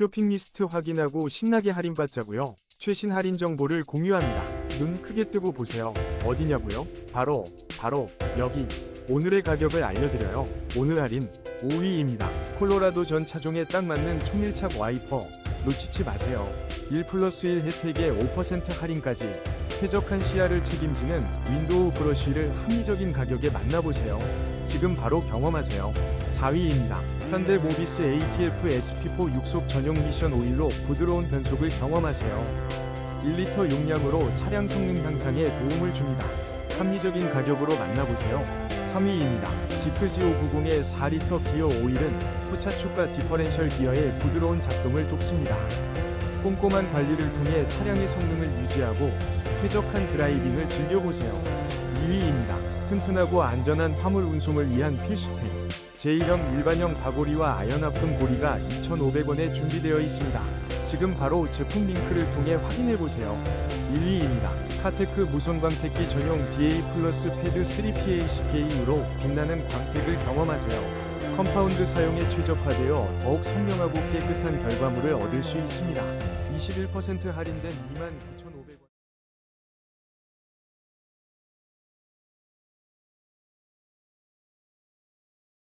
쇼핑 리스트 확인하고 신나게 할인받자고요. 최신 할인 정보를 공유합니다. 눈 크게 뜨고 보세요. 어디냐고요? 바로 바로 여기. 오늘의 가격을 알려드려요. 오늘 할인 5위입니다. 콜로라도 전 차종에 딱 맞는 초밀착 와이퍼 놓치지 마세요. 1 플러스 1 혜택에 5% 할인까지 쾌적한 시야를 책임지는 윈도우 브러쉬를 합리적인 가격에 만나보세요. 지금 바로 경험하세요. 4위입니다. 현대 모비스 ATF SP4 육속 전용 미션 오일로 부드러운 변속을 경험하세요. 1리터 용량으로 차량 성능 향상에 도움을 줍니다. 합리적인 가격으로 만나보세요. 3위입니다. 지프 G590의 4리터 기어 오일은 후차축과 디퍼렌셜 기어의 부드러운 작동을 돕습니다. 꼼꼼한 관리를 통해 차량의 성능을 유지하고 쾌적한 드라이빙을 즐겨보세요. 2위입니다. 튼튼하고 안전한 화물 운송을 위한 필수템. 제1형 일반형 바고리와 아연합금 고리가 2,500원에 준비되어 있습니다. 지금 바로 제품 링크를 통해 확인해보세요. 1위입니다. 카테크 무선 광택기 전용 DA 플러스 패드 3PACK으로 빛나는 광택을 경험하세요. 컴파운드 사용에 최적화되어 더욱 선명하고 깨끗한 결과물을 얻을 수 있습니다. 21% 할인된 29,000원